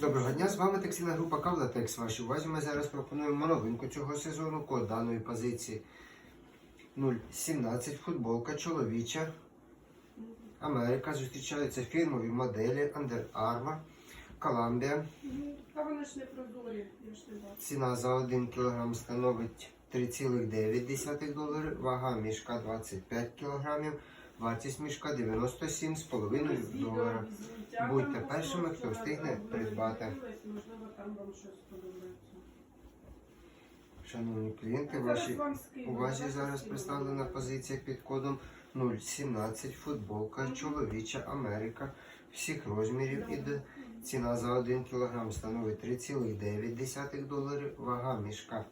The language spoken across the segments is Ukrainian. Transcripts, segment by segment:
Доброго дня, з вами текстильна група Кавлатекс. Вашій увазі ми зараз пропонуємо новинку цього сезону. Код даної позиції 017 футболка чоловіча. Америка. Зустрічаються фірмові моделі Under Armour, Columbia. Та вони ж не прозорі. Ціна за 1 кг становить 3,9 долари, вага мішка 25 кг, вартість мішка 97,5 долара. Будьте першими, хто встигне придбати. Шановні клієнти, ваші увазі зараз представлена позиція під кодом 017 футболка чоловіча Америка всіх розмірів іде. Ціна за 1 кг становить 3,9 доларів, вага мішка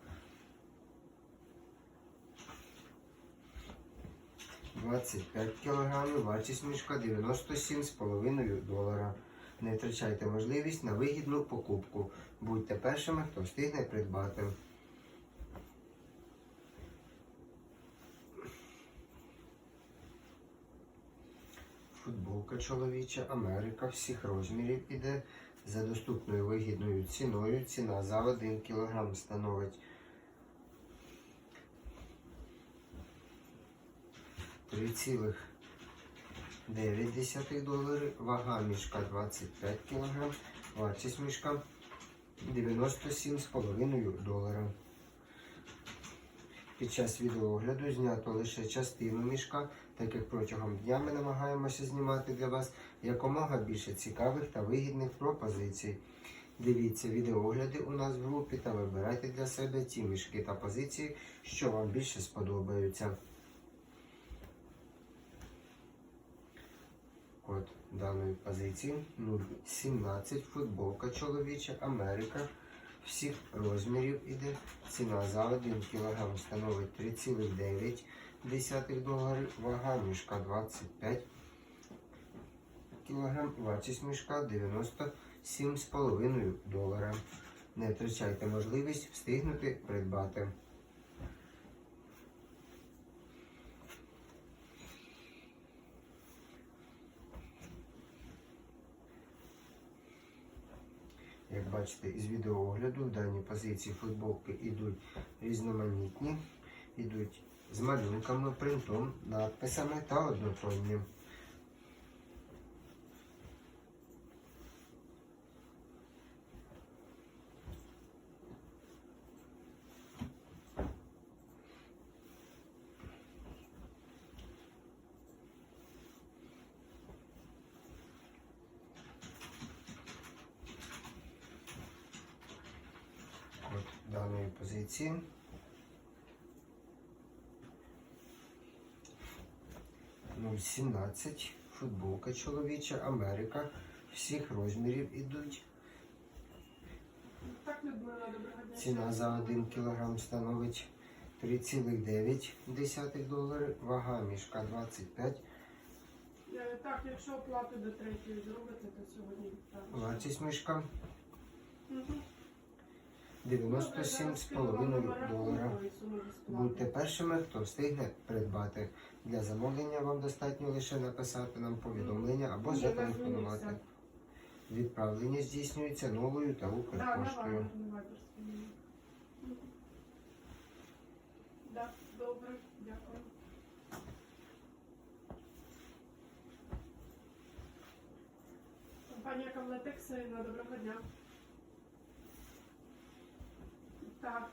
25 кг, вартість мішка 97,5 долара. Не втрачайте можливість на вигідну покупку. Будьте першими, хто встигне придбати. Футболка чоловіча Америка всіх розмірів іде за доступною вигідною ціною. Ціна за 1 кг становить 3,9 доларів. Вага мішка 25 кг. Вартість мішка 97,5 долара. Під час відеоогляду знято лише частину мішка, так як протягом дня ми намагаємося знімати для вас якомога більше цікавих та вигідних пропозицій. Дивіться відеоогляди у нас в групі та вибирайте для себе ті мішки та позиції, що вам більше сподобаються. Код даної позиції. 017 футболка чоловіча. Америка. Всіх розмірів іде. Ціна за 1 кг становить 3,9 доларів, вага мішка 25 кг, вартість мішка 97,5 долара. Не втрачайте можливість встигнути придбати. Як бачите із відеоогляду, даній позиції футболки йдуть різноманітні, йдуть з малюнками, принтом, надписами та однотонні. Код даної позиції. Ну, 17. Футболка чоловіча, Америка. Всіх розмірів ідуть. Ціна за 1 кг становить 3,9 долари. Вага мішка 25. Е, Так, якщо оплату до третьої зробите, то сьогодні. Вартість мішка Мгм. 97,5 долара. Будьте першими, хто встигне придбати. Для замовлення вам достатньо лише написати нам повідомлення або зателефонувати. Відправлення здійснюється новою та Укрпоштою. Так, добре, дякую. Компанія Кавлатекс, Ірина, доброго дня. Так.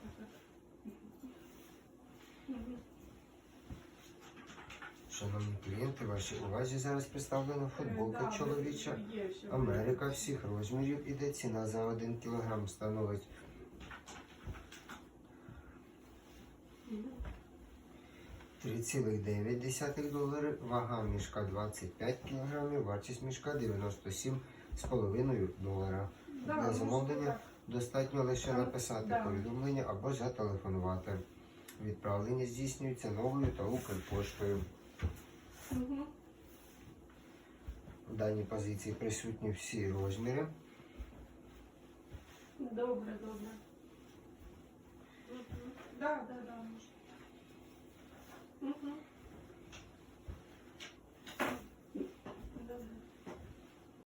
Шановні клієнти, вашій увазі зараз представлена футболка Е, чоловіча. Америка всіх розмірів іде. Ціна за 1 кг становить Мгм. 3,9 долари. Вага мішка 25 кг, вартість мішка 97,5 долара. Для замовлення. Достатньо лише написати да. повідомлення або зателефонувати. Відправлення здійснюється новою та Укрпоштою. Угу. В даній позиції присутні всі розміри. Добре, добре. Так, Да, да, да, можна. Мгм.